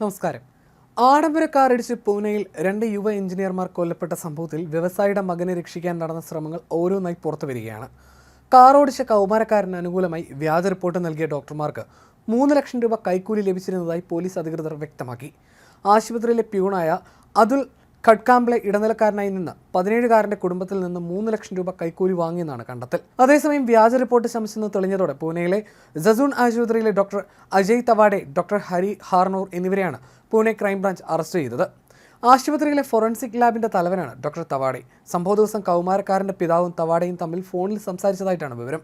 നമസ്കാരം. ആഡംബര കാറിടിച്ച് പൂനെയിൽ രണ്ട് യുവ എഞ്ചിനീയർമാർ കൊല്ലപ്പെട്ട സംഭവത്തിൽ വ്യവസായിയുടെ മകനെ രക്ഷിക്കാൻ നടന്ന ശ്രമങ്ങൾ ഓരോന്നായി പുറത്തു വരികയാണ്. കാർ ഓടിച്ച കൗമാരക്കാരന് അനുകൂലമായി വ്യാജ റിപ്പോർട്ട് നൽകിയ ഡോക്ടർമാർക്ക് മൂന്ന് ലക്ഷം രൂപ കൈക്കൂലി ലഭിച്ചിരുന്നതായി പോലീസ് അധികൃതർ വ്യക്തമാക്കി. ആശുപത്രിയിലെ പ്യൂണായ അതുൽ ഖഡ്കാംബ്ലെ ഇടനിലക്കാരനായി നിന്ന് പതിനേഴുകാരന്റെ കുടുംബത്തിൽ നിന്ന് മൂന്ന് ലക്ഷം രൂപ കൈക്കൂലി വാങ്ങിയെന്നാണ് കണ്ടെത്തൽ. അതേസമയം വ്യാജ റിപ്പോർട്ട് ശമിച്ചെന്ന് തെളിഞ്ഞതോടെ പൂനെയിലെ ജസൂൺ ആശുപത്രിയിലെ ഡോക്ടർ അജയ് തവാഡെ ഡോക്ടർ ഹരി ഹാർണൂർ എന്നിവരെയാണ് പൂനെ ക്രൈംബ്രാഞ്ച് അറസ്റ്റ് ചെയ്തത്. ആശുപത്രിയിലെ ഫോറൻസിക് ലാബിന്റെ തലവനാണ് ഡോക്ടർ തവാഡെ. സംഭവ ദിവസം കൗമാരക്കാരന്റെ പിതാവും തവാഡയും തമ്മിൽ ഫോണിൽ സംസാരിച്ചതായിട്ടാണ് വിവരം.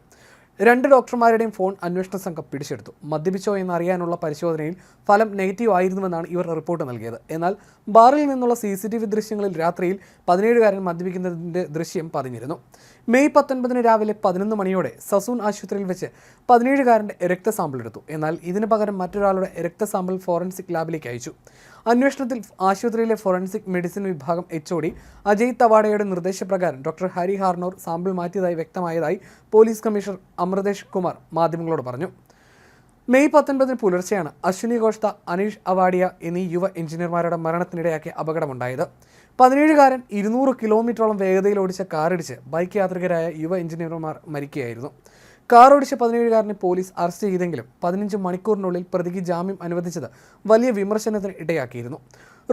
രണ്ട് ഡോക്ടർമാരുടെയും ഫോൺ അന്വേഷണ സംഘം പിടിച്ചെടുത്തു. മദ്യപിച്ചോ എന്നറിയാനുള്ള പരിശോധനയിൽ ഫലം നെഗറ്റീവ് ആയിരുന്നുവെന്നാണ് ഇവർ റിപ്പോർട്ട് നൽകിയത്. എന്നാൽ ബാറിൽ നിന്നുള്ള സി ദൃശ്യങ്ങളിൽ രാത്രിയിൽ പതിനേഴുകാരൻ മദ്യപിക്കുന്നതിന്റെ ദൃശ്യം പതിഞ്ഞിരുന്നു. മെയ് പത്തൊൻപതിന് രാവിലെ പതിനൊന്ന് മണിയോടെ സസൂൺ ആശുപത്രിയിൽ വെച്ച് പതിനേഴുകാരന്റെ രക്തസാമ്പിൾ എടുത്തു എന്നാൽ ഇതിന് പകരം മറ്റൊരാളുടെ രക്തസാമ്പിൾ ഫോറൻസിക് ലാബിലേക്ക് അയച്ചു. അന്വേഷണത്തിൽ ആശുപത്രിയിലെ ഫോറൻസിക് മെഡിസിൻ വിഭാഗം എച്ച് ഒ ഡി അജയ് തവാഡയുടെ നിർദ്ദേശപ്രകാരം ഡോക്ടർ ഹരി ഹാർണോർ സാമ്പിൾ മാറ്റിയതായി വ്യക്തമായതായി പോലീസ് കമ്മീഷണർ അമൃതേഷ് കുമാർ മാധ്യമങ്ങളോട് പറഞ്ഞു. മെയ് പത്തൊൻപതിന് പുലർച്ചെയാണ് അശ്വിനി ഘോഷ്ത അനീഷ് അവാഡിയ എന്നീ യുവ എഞ്ചിനീയർമാരുടെ മരണത്തിനിടയാക്കിയ അപകടമുണ്ടായത്. പതിനേഴുകാരൻ ഇരുന്നൂറ് കിലോമീറ്ററോളം വേഗതയിൽ ഓടിച്ച കാറിടിച്ച് ബൈക്ക് യാത്രികരായ യുവ എഞ്ചിനീയർമാർ മരിക്കുകയായിരുന്നു. കാർ ഓടിച്ച പതിനേഴുകാരനെ പോലീസ് അറസ്റ്റ് ചെയ്തെങ്കിലും പതിനഞ്ച് മണിക്കൂറിനുള്ളിൽ പ്രതിക്ക് ജാമ്യം അനുവദിച്ചത് വലിയ വിമർശനത്തിന് ഇടയാക്കിയിരുന്നു.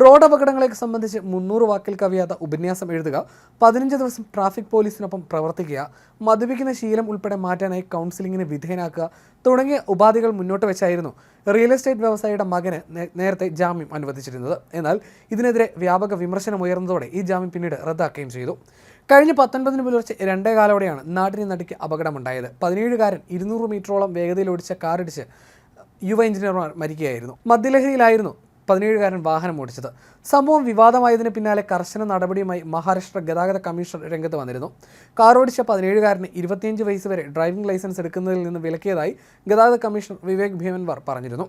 റോഡ് അപകടങ്ങളെ സംബന്ധിച്ച് മുന്നൂറ് വാക്കിൽ കവിയാത്ത ഉപന്യാസം എഴുതുക പതിനഞ്ച് ദിവസം ട്രാഫിക് പോലീസിനൊപ്പം പ്രവർത്തിക്കുക മദ്യപിക്കുന്ന ശീലം ഉൾപ്പെടെ മാറ്റാനായി കൗൺസിലിങ്ങിന് വിധേയനാക്കുക തുടങ്ങിയ ഉപാധികൾ മുന്നോട്ട് വെച്ചായിരുന്നു റിയൽ എസ്റ്റേറ്റ് വ്യവസായിയുടെ മകന് നേരത്തെ ജാമ്യം അനുവദിച്ചിരുന്നത്. എന്നാൽ ഇതിനെതിരെ വ്യാപക വിമർശനം ഉയർന്നതോടെ ഈ ജാമ്യം പിന്നീട് റദ്ദാക്കുകയും ചെയ്തു. കഴിഞ്ഞ പത്തൊൻപതിന് പുലർച്ചെ രണ്ടേ കാലോടെയാണ് നാടിന് നടിക്ക് അപകടമുണ്ടായത്. പതിനേഴുകാരൻ ഇരുന്നൂറ് മീറ്ററോളം വേഗതയിൽ ഓടിച്ച കാറിടിച്ച് യുവ എഞ്ചിനീയർമാർ മരിക്കുകയായിരുന്നു. മദ്യലഹരിയിലായിരുന്നു പതിനേഴുകാരൻ വാഹനം ഓടിച്ചത്. സംഭവം വിവാദമായതിന് പിന്നാലെ കർശന നടപടിയുമായി മഹാരാഷ്ട്ര ഗതാഗത കമ്മീഷണർ രംഗത്ത് വന്നിരുന്നു. കാർ ഓടിച്ച പതിനേഴുകാരന് ഇരുപത്തിയഞ്ച് വയസ്സ് വരെ ഡ്രൈവിംഗ് ലൈസൻസ് എടുക്കുന്നതിൽ നിന്ന് വിലക്കിയതായി ഗതാഗത കമ്മീഷണർ വിവേക് ഭീമൻവാർ പറഞ്ഞിരുന്നു.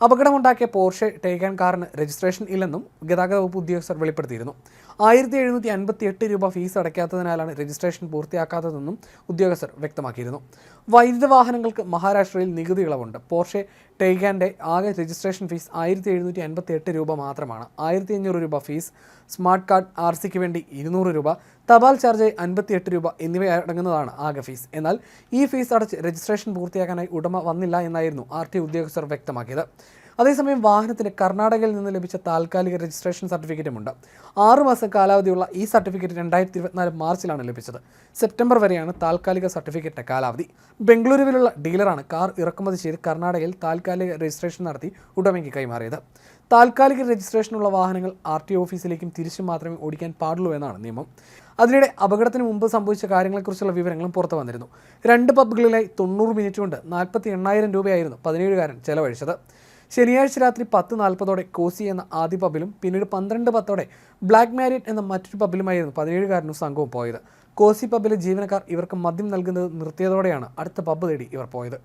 അപകടമുണ്ടാക്കിയ പോർഷെ ടേക്കാൻ കാറിന് രജിസ്ട്രേഷൻ ഇല്ലെന്നും ഗതാഗത വകുപ്പ് ഉദ്യോഗസ്ഥർ വെളിപ്പെടുത്തിയിരുന്നു. ആയിരത്തി എഴുന്നൂറ്റി അൻപത്തി എട്ട് രൂപ ഫീസ് അടയ്ക്കാത്തതിനാലാണ് രജിസ്ട്രേഷൻ പൂർത്തിയാക്കാത്തതെന്നും ഉദ്യോഗസ്ഥർ വ്യക്തമാക്കിയിരുന്നു. വൈദ്യുത വാഹനങ്ങൾക്ക് മഹാരാഷ്ട്രയിൽ നികുതി ഇളവുണ്ട്. പോർഷെ ടേഗാന്റെ ആകെ രജിസ്ട്രേഷൻ ഫീസ് ആയിരത്തി എഴുന്നൂറ്റി അൻപത്തി എട്ട് രൂപ മാത്രമാണ്. ആയിരത്തി അഞ്ഞൂറ് രൂപ ഫീസ് സ്മാർട്ട് കാർഡ് ആർ സിക്ക് വേണ്ടി ഇരുന്നൂറ് രൂപ തപാൽ ചാർജ് അൻപത്തി എട്ട് രൂപ എന്നിവ അടങ്ങുന്നതാണ് ആകെ ഫീസ്. എന്നാൽ ഈ ഫീസ് അടച്ച് രജിസ്ട്രേഷൻ പൂർത്തിയാക്കാനായി ഉടമ വന്നില്ല എന്നായിരുന്നു ആർ ടി ഉദ്യോഗസ്ഥർ വ്യക്തമാക്കിയത്. അതേസമയം വാഹനത്തിന് കർണാടകയിൽ നിന്ന് ലഭിച്ച താൽക്കാലിക രജിസ്ട്രേഷൻ സർട്ടിഫിക്കറ്റുമുണ്ട്. ആറ് മാസം കാലാവധിയുള്ള ഈ സർട്ടിഫിക്കറ്റ് രണ്ടായിരത്തി ഇരുപത്തിനാല് മാർച്ചിലാണ് ലഭിച്ചത്. സെപ്റ്റംബർ വരെയാണ് താൽക്കാലിക സർട്ടിഫിക്കറ്റിന്റെ കാലാവധി. ബംഗളൂരുവിലുള്ള ഡീലറാണ് കാർ ഇറക്കുമതി ചെയ്ത് കർണാടകയിൽ താൽക്കാലിക രജിസ്ട്രേഷൻ നടത്തി ഉടമയ്ക്ക് കൈമാറിയത്. താൽക്കാലിക രജിസ്ട്രേഷനുള്ള വാഹനങ്ങൾ ആർ ടി ഓഫീസിലേക്കും തിരിച്ചു മാത്രമേ ഓടിക്കാൻ പാടുള്ളൂ എന്നാണ് നിയമം. അതിനിടെ അപകടത്തിന് മുമ്പ് സംഭവിച്ച കാര്യങ്ങളെക്കുറിച്ചുള്ള വിവരങ്ങളും പുറത്തു വന്നിരുന്നു. രണ്ട് പബ്ബുകളിലായി തൊണ്ണൂറ് മിനിറ്റ് കൊണ്ട് നാൽപ്പത്തി എണ്ണായിരം രൂപയായിരുന്നു പതിനേഴുകാരൻ ചെലവഴിച്ചത്. ശനിയാഴ്ച രാത്രി പത്ത് നാൽപ്പതോടെ കോസി എന്ന ആദ്യ പബ്ബിലും പിന്നീട് പന്ത്രണ്ട് പത്തോടെ ബ്ലാക്ക് മാരിയറ്റ് എന്ന മറ്റൊരു പബ്ബിലുമായിരുന്നു പതിനേഴുകാരനും സംഘവും പോയത്. കോസി പബ്ബിലെ ജീവനക്കാർ ഇവർക്ക് മദ്യം നൽകുന്നത് നിർത്തിയതോടെയാണ് അടുത്ത പബ്ബ് തേടി ഇവർ പോയത്.